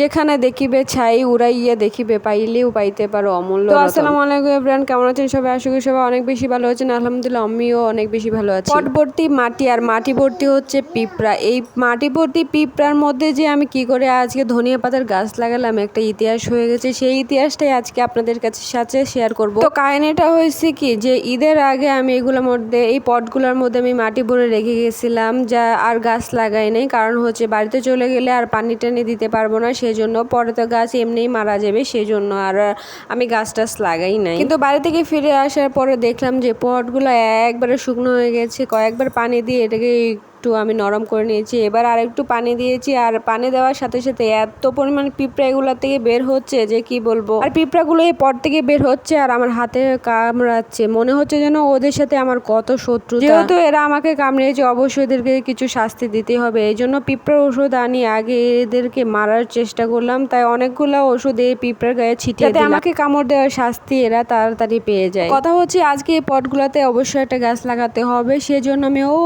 যেখানে দেখিবে ছাই উড়াইয়া দেখিবে পাইলেও পাইতে পারো অমূল্য তো আসসালামু আলাইকুম এভরিওয়ান কেমন আছেন সবাই? আশা করি সবাই অনেক বেশি ভালো আছেন। আলহামদুলিল্লাহ আমিও অনেক বেশি ভালো আছি। পট ভর্তি মাটি আর মাটি ভর্তি হচ্ছে পিঁপড়া। এই মাটি ভর্তি পিঁপড়ার মধ্যে যে আমি কি করে আজকে ধনিয়া পাতার গাছ লাগালাম একটা ইতিহাস হয়ে গেছে। সেই ইতিহাসটাই আজকে আপনাদের কাছে সাথে শেয়ার করব। তো কাহিনীটা হয়েছে কি যে ঈদের আগে আমি এগুলোর মধ্যে এই পটগুলোর মধ্যে আমি মাটি ভরে রেখে গেছিলাম যা আর গাছ লাগাই নাই। কারণ হচ্ছে বাড়িতে চলে গেলে আর পানি টানি দিতে পারব না সেই জন্য পরে তো গাছ এমনিই মারা যাবে সেই জন্য আর আমি গাছ টাছ লাগাই নাই। কিন্তু বাড়ি থেকে ফিরে আসার পরে দেখলাম যে পটগুলো একবারে শুকনো হয়ে গেছে, কয়েকবার পানি দিয়ে এটাকে একটু আমি নরম করে নিয়েছি। এবার আর একটু পানি দিয়েছি আর পানি দেওয়ার সাথে সাথে এত পরিমাণ পিঁপড়া এগুলো থেকে বের হচ্ছে যে কি বলব? আর পিঁপড়াগুলো এই পট থেকে বের হচ্ছে আর আমার হাতে কামড়াচ্ছে। মনে হচ্ছে যেন ওদের সাথে আমার কত শত্রু যেহেতু এরা আমাকে কামড়িয়েছে অবশ্যই এদেরকে কিছু শাস্তি দিতে হবে। এই জন্য পিঁপড়ার ওষুধ আনি। আগে এদেরকে মারার চেষ্টা করলাম তাই অনেকগুলো ওষুধ এই পিঁপড়ার গায়ে ছিটিয়ে আমাকে কামড় দেওয়ার শাস্তি এরা তাড়াতাড়ি পেয়ে যায়। কথা হচ্ছে আজকে এই পটগুলোতে অবশ্যই একটা গাছ লাগাতে হবে। সেজন্য আমি ও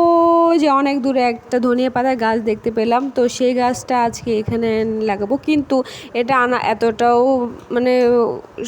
যে অনেক দূরে একটা ধনিয়া পাতার গাছ দেখতে পেলাম। তো সেই গাছটা আজকে এখানে লাগাবো। কিন্তু এটা আনা এতটাও মানে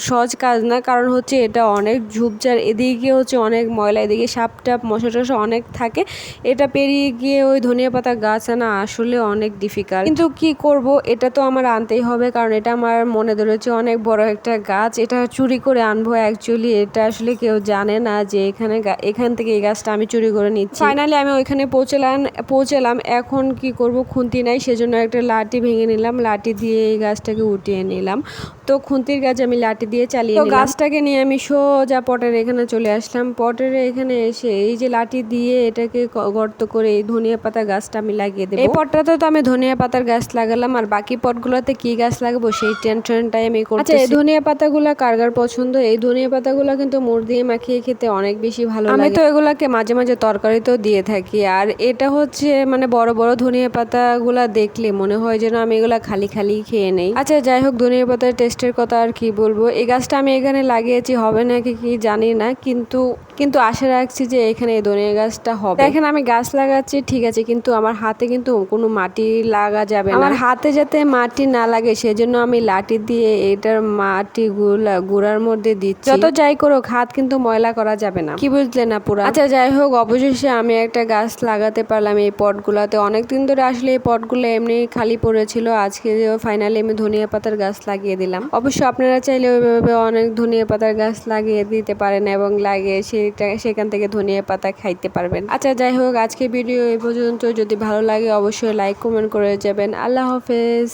সহজ কাজ না। কারণ হচ্ছে এটা অনেক ঝুপঝাড়। এদিকে হচ্ছে অনেক ময়লা, এদিকে সাপ টাপ মশা টশা অনেক থাকে। এটা পেরিয়ে গিয়ে ওই ধনিয়া পাতা গাছ আনা আসলে অনেক ডিফিকাল্ট কিন্তু কি করব? এটা তো আমার আনতেই হবে। কারণ এটা আমার মনে ধরেছে অনেক বড় একটা গাছ। এটা চুরি করে আনব অ্যাকচুয়ালি এটা আসলে কেউ জানে না যে এখানে এখান থেকে এই গাছটা আমি চুরি করে নিচ্ছি। ফাইনালি আমি ওইখানে পৌঁছলাম পৌঁছালাম। এখন কি করব? খুন্তি নাই সেজন্য একটা লাঠি ভেঙে নিলাম। লাঠি দিয়ে এই গাছটাকে উঠিয়ে নিলাম। তো খুন্তির গাছ আমি লাঠি দিয়ে চালিয়ে তো গাছটাকে নিয়ে আমি সোজা পটের এখানে চলে আসলাম। পটের এখানে এসে এই যে লাঠি দিয়ে এটাকে গর্ত করে এই ধনিয়া পাতা গাছটা আমি লাগিয়ে দেবো। এই পটটাতে তো আমি ধনিয়া পাতার গাছ লাগালাম। আর বাকি পটগুলোতে কি গাছ লাগাবো? সেই টেনশনটাই আমি করছি আচ্ছা এই ধনিয়া পাতাগুলো কারগার পছন্দ? এই ধনিয়া পাতাগুলো কিন্তু মুড় দিয়ে মাখিয়ে খেতে অনেক বেশি ভালো আমি তো এগুলাকে মাঝে মাঝে তরকারিতেও দিয়ে থাকি। আর এটা হচ্ছে মানে বড় বড় ধনিয়া পাতাগুলা দেখলে মনে হয় যেন আমি এগুলা খালি খালি খেয়ে নেই। আচ্ছা যাই হোক, ধনিয়া পাতার টেস্টের কথা আর কি বলব? এই গাছটা আমি এখানে লাগিয়েছি, হবে নাকি কি জানি না, কিন্তু কিন্তু আশা রাখছি যে এখানে এই ধনিয়া গাছটা হবে। এখানে আমি গাছ লাগাচ্ছি ঠিক আছে কিন্তু আমার হাতে কিন্তু কোনো মাটি লাগা যাবে না। আমার হাতে যাতে মাটি না লাগে সেজন্য আমি লাঠি দিয়ে এটার মাটি গুলা গুড়ার মধ্যে দিচ্ছি। যত যাই করো হাত কিন্তু ময়লা করা যাবে না। কি বুঝলে না পুরো আচ্ছা যাই হোক অবশেষে আমি একটা গাছ লাগাতে পারলাম এই পটগুলাতে। অনেক দিন ধরে আসলে এই পটগুলো এমনি খালি পড়েছিল। আজকে ফাইনালি আমি ধনিয়া পাতার গাছ লাগিয়ে দিলাম। অবশ্য আপনারা চাইলে ওইভাবে অনেক ধনিয়া পাতার গাছ লাগিয়ে দিতে পারেন এবং লাগিয়ে সেখান থেকে ধনিয়া পাতা খাইতে পারবেন। আচ্ছা যাই হোক আজকে ভিডিও এই পর্যন্ত। যদি ভালো লাগে, অবশ্যই লাইক কমেন্ট করে যাবেন। আল্লাহ হাফেজ।